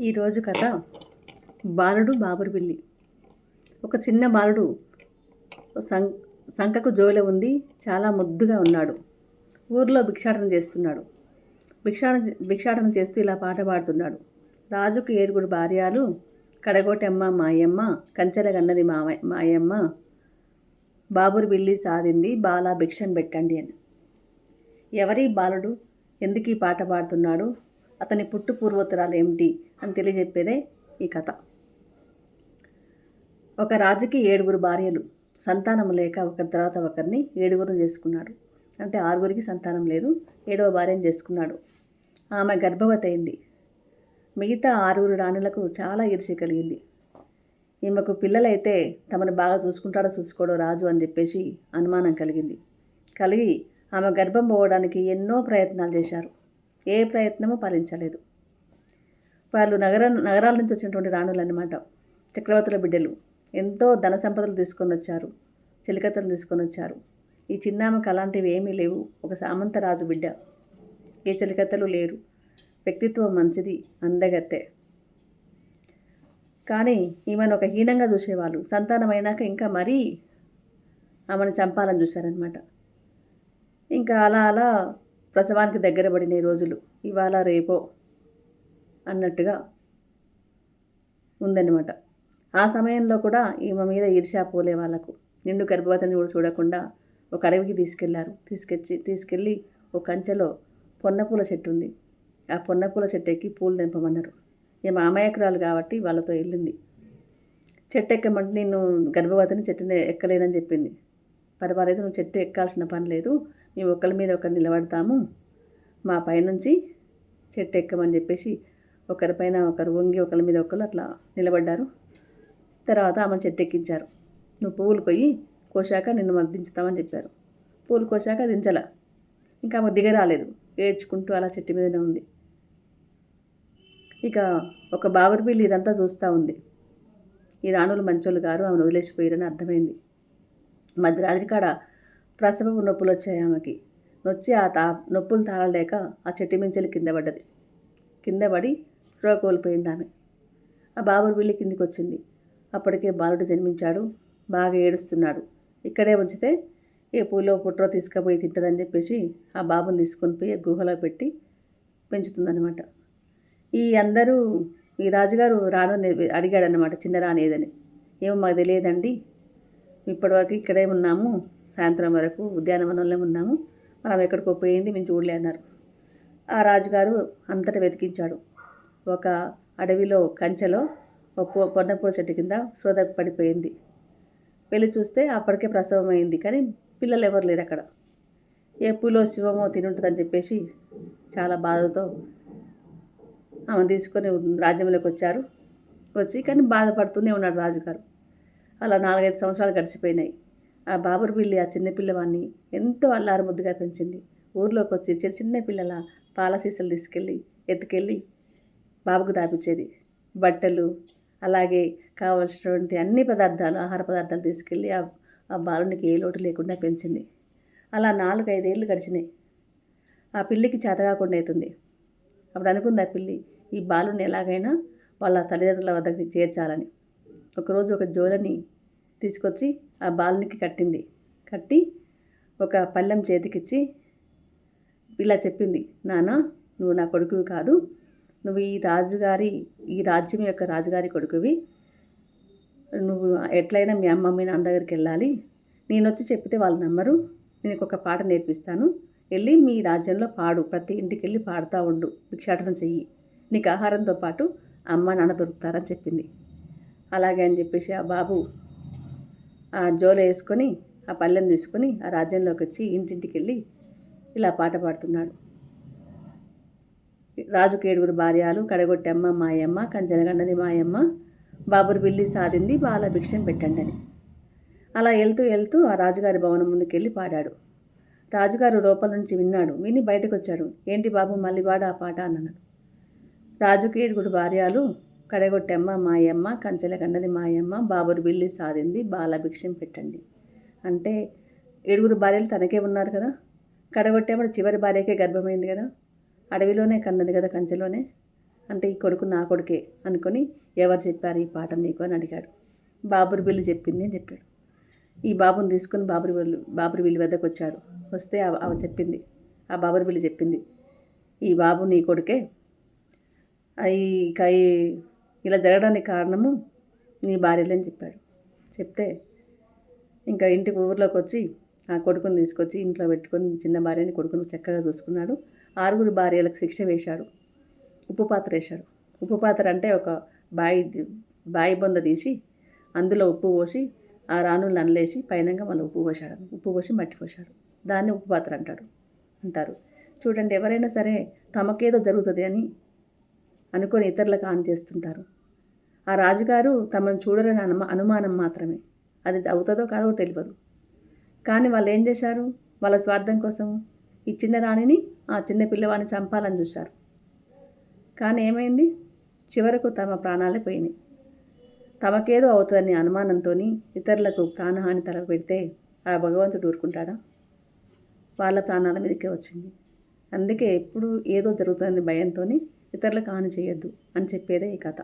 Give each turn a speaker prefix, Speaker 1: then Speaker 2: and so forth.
Speaker 1: ఈరోజు కథ బాలుడు బాబురు బిల్లి ఒక చిన్న బాలుడు సం సంకకు జోలె ఉంది చాలా ముద్దుగా ఉన్నాడు. ఊర్లో భిక్షాటన చేస్తున్నాడు. భిక్షాటన భిక్షాటన చేస్తూ ఇలా పాట పాడుతున్నాడు. రాజుకు ఏడుగురు భార్యలు కడగోటమ్మ మాయమ్మ కంచెల గన్నది మామ మాయమ్మ బాబురు బిల్లి సాధింది బాలా భిక్షం పెట్టండి అని. ఎవరి బాలుడు ఎందుకు ఈ పాట పాడుతున్నాడు? అతని పుట్టు పూర్వోత్తరాలు ఏమిటి? అని తెలియజెప్పేదే ఈ కథ. ఒక రాజుకి ఏడుగురు భార్యలు. సంతానం లేక ఒకరి తర్వాత ఒకరిని ఏడుగురు చేసుకున్నాడు. అంటే ఆరుగురికి సంతానం లేదు. ఏడవ భార్యను చేసుకున్నాడు. ఆమె గర్భవతి అయింది మిగతా ఆరుగురు రాణులకు చాలా ఈర్ష్య కలిగింది. ఈమెకు పిల్లలైతే తమను బాగా చూసుకుంటాడో చూసుకోడో రాజు అని చెప్పేసి అనుమానం కలిగింది. కలిగి ఆమె గర్భం పోవడానికి ఎన్నో ప్రయత్నాలు చేశారు. ఏ ప్రయత్నమూ ఫలించలేదు. వాళ్ళు నగర నగరాల నుంచి వచ్చినటువంటి రాణులు అనమాట చక్రవర్తుల బిడ్డలు. ఎంతో ధన సంపదలు తీసుకొని వచ్చారు. చిలికతలు తీసుకొని వచ్చారు. ఈ చిన్నామకు అలాంటివి ఏమీ లేవు. ఒక సామంత రాజు బిడ్డ. ఏ చిలికతలు లేరు. వ్యక్తిత్వం మంచిది. అందగత్తె. కానీ ఈమెను ఒక హీనంగా చూసేవాళ్ళు. సంతానం అయినాక ఇంకా మరీ ఆమెను చంపాలని చూశారనమాట ఇంకా అలా అలా ప్రసవానికి దగ్గర పడిన రోజులు. ఇవాళ రేపో అన్నట్టుగా ఉందన్నమాట. ఆ సమయంలో కూడా ఈమె మీద ఈర్ష్యా పోలే వాళ్ళకు. నిండు గర్భవతిని కూడా చూడకుండా ఒక అడవికి తీసుకెళ్ళారు. తీసుకొచ్చి తీసుకెళ్ళి ఒక కంచెలో పొన్నపూల చెట్టు ఉంది. ఆ పొన్నపూల చెట్టు ఎక్కి పూలు నింపమన్నారు ఈమె అమాయకురాలు కాబట్టి వాళ్ళతో వెళ్ళింది. చెట్టు ఎక్కమంటే నేను గర్భవతిని చెట్టుని ఎక్కలేనని చెప్పింది. పర్వాలేదు నువ్వు చెట్టు ఎక్కాల్సిన పని లేదు. మేము ఒకరి మీద ఒకరు నిలబడతాము. మా పైనుంచి చెట్టు ఎక్కమని చెప్పేసి ఒకరిపైన ఒకరు వంగి ఒకరి మీద ఒకరు అట్లా నిలబడ్డారు. తర్వాత ఆమె చెట్టు ఎక్కించారు నువ్వు పువ్వులు పోయి కోసాక నిన్ను మాకు దించుతామని చెప్పారు. పూలు కోసాక దించాల ఇంకా ఆమె దిగరాలేదు. ఏడ్చుకుంటూ అలా చెట్టు మీదనే ఉంది. ఇక ఒక బాబురి పిల్లి ఇదంతా చూస్తూ ఉంది. ఈ రాణులు మంచోళ్ళు గారు ఆమెను వదిలేసిపోయారని అర్థమైంది. మధ్యరాత్రి కాడ ప్రసవపు నొప్పులు వచ్చాయి ఆమెకి. నొచ్చి ఆ తా నొప్పులు తాళలేక ఆ చెట్టు మించెలు కింద పడ్డది. కింద పడి స్పృహ కోల్పోయింది ఆమె. ఆ బాబురు బిల్లి కిందికి వచ్చింది అప్పటికే బాలుడు జన్మించాడు. బాగా ఏడుస్తున్నాడు. ఇక్కడే ఉంచితే ఏ పూలో పుట్రో తీసుకుపోయి తింటుందని చెప్పేసి ఆ బాబుని తీసుకొని పోయి గుహలో పెట్టి పెంచుతుందన్నమాట. ఈ అందరూ ఈ రాజుగారు రాను అడిగాడనమాట చిన్న రాణి ఏదని. ఏమో మాకు తెలియదండి. ఇప్పటివరకు ఇక్కడే ఉన్నాము. సాయంత్రం వరకు ఉద్యానవనంలో ఉన్నాము. మనం ఎక్కడికో పోయింది మేము చూడలే అన్నారు ఆ రాజుగారు అంతటా వెతికించాడు. ఒక అడవిలో కంచెలో ఒక పొన్నపూల చెట్టు కింద సోద పడిపోయింది. వెళ్ళి చూస్తే అప్పటికే ప్రసవం అయింది కానీ పిల్లలు ఎవరు లేరు అక్కడ. ఏ పూలో శివమో తినుంటుందని చెప్పేసి చాలా బాధతో ఆమె తీసుకొని రాజ్యంలోకి వచ్చారు. వచ్చి కానీ బాధపడుతూనే ఉన్నాడు రాజుగారు. అలా నాలుగైదు సంవత్సరాలు గడిచిపోయినాయి. ఆ బాబురు పిల్లి ఆ చిన్న పిల్లవాడిని ఎంతో అల్లారు ముద్దుగా పెంచింది. ఊర్లోకి వచ్చి చిన్న చిన్న పిల్లల పాలసీసాలు తీసుకెళ్ళి ఎత్తుకెళ్ళి బాబుకు దాపించేది. బట్టలు అలాగే కావలసినటువంటి అన్ని పదార్థాలు ఆహార పదార్థాలు తీసుకెళ్ళి ఆ బాలునికి ఏ లోటు లేకుండా పెంచింది. అలా నాలుగైదేళ్ళు గడిచినాయి. ఆ పిల్లికి చేత కాకుండా అవుతుంది అప్పుడు అనుకుంది ఆ పిల్లి ఈ బాలుని ఎలాగైనా వాళ్ళ తల్లిదండ్రుల వద్దకు చేర్చాలని. ఒకరోజు ఒక జోలని తీసుకొచ్చి ఆ బాలునికి కట్టింది. కట్టి ఒక పళ్ళెం చేతికిచ్చి ఇలా చెప్పింది నాన్న నువ్వు నా కొడుకు కాదు నువ్వు ఈ రాజుగారి ఈ రాజ్యం యొక్క రాజుగారి కొడుకువి. నువ్వు ఎట్లయినా మీ అమ్మ మీ నాన్న దగ్గరికి వెళ్ళాలి. నేను వచ్చి చెప్తే వాళ్ళు నమ్మరు. నేను ఒక పాట నేర్పిస్తాను. వెళ్ళి మీ రాజ్యంలో పాడు. ప్రతి ఇంటికి వెళ్ళి పాడుతూ ఉండు. భిక్షాటనం చెయ్యి. నీకు ఆహారంతో పాటు అమ్మ నాన్న దొరుకుతారని చెప్పింది. అలాగే అని చెప్పేసి ఆ బాబు ఆ జోలు వేసుకొని ఆ పళ్ళెం తీసుకొని ఆ రాజ్యంలోకి వచ్చి ఇంటింటికి వెళ్ళి ఇలా పాట పాడుతున్నాడు. రాజుకి ఏడుగురు భార్యలు కడగొట్టమ్మ మాయమ్మ కంచెనగన్నది మాయమ్మ బాబురు బిల్లి సాధింది బాల భిక్షం పెట్టండి అని అలా వెళ్తూ వెళ్తూ ఆ రాజుగారి భవనం ముందుకెళ్ళి పాడాడు. రాజుగారు లోపల నుంచి విన్నాడు విని బయటకు వచ్చాడు ఏంటి బాబు మళ్ళీ పాడు ఆ పాట? అన్నాడు రాజుకి ఏడుగురు భార్యలు కడగొట్టమ్మ మాయమ్మ కంచెల కన్నది మాయమ్మ బాబురు బిల్లి సాధింది బాల భిక్షం పెట్టండి. అంటే ఏడుగురు భార్యలు తనకే ఉన్నారు కదా. కడగొట్టేమడు చివరి భార్యకే గర్భమైంది కదా. అడవిలోనే కన్నది కదా కంచెలోనే? అంటే ఈ కొడుకు నా కొడుకే అనుకొని ఎవరు చెప్పారు ఈ పాట నీకు అని అడిగాడు. బాబురి బిల్లు చెప్పింది అని చెప్పాడు. ఈ బాబుని తీసుకుని బాబురి బిల్లు బాబురి బిల్లు వద్దకు వచ్చాడు వస్తే ఆమె చెప్పింది. ఆ బాబురి బిల్లు చెప్పింది. ఈ బాబు నీ కొడుకే? అయి ఇక ఈ- ఇలా జరగడానికి కారణము నీ భార్యలే అని చెప్పాడు. చెప్తే ఇంకా ఇంటికి ఊర్లోకి వచ్చి ఆ కొడుకుని తీసుకొచ్చి ఇంట్లో పెట్టుకొని చిన్న భార్యని కొడుకుని చక్కగా చూసుకున్నాడు. ఆరుగురు భార్యలకు శిక్ష వేశాడు ఉప్పు పాత్ర వేశాడు ఉప్పు పాత్ర అంటే ఒక బాయి బాయి బొంద తీసి అందులో ఉప్పు పోసి ఆ రాణులను అనలేసి పైనంగా మళ్ళీ ఉప్పు పోసాడు ఉప్పు పోసి మట్టి పోసాడు దాన్ని ఉప్పు పాత్ర అంటాడు అంటారు. చూడండి ఎవరైనా సరే తమకేదో జరుగుతుంది అని అనుకొని ఇతరులకు ఆన్ చేస్తుంటారు. ఆ రాజుగారు తమను చూడలేని అనుమా అనుమానం మాత్రమే. అది అవుతుందో కాదో తెలియదు. కానీ వాళ్ళు ఏం చేశారు? వాళ్ళ స్వార్థం కోసం ఈ చిన్న రాణిని ఆ చిన్న పిల్లవాడిని చంపాలని చూశారు. కానీ ఏమైంది? చివరకు తమ ప్రాణాలే పోయినాయి. తమకేదో అవుతుందని అనుమానంతో ఇతరులకు ప్రాణహాని తలపెడితే ఆ భగవంతుడు ఊరుకుంటాడా? వాళ్ళ ప్రాణాల మీదకే వచ్చింది. అందుకే ఎప్పుడు ఏదో జరుగుతుందని భయంతో ఇతరులకు హాని చేయొద్దు అని చెప్పేదే ఈ కథ.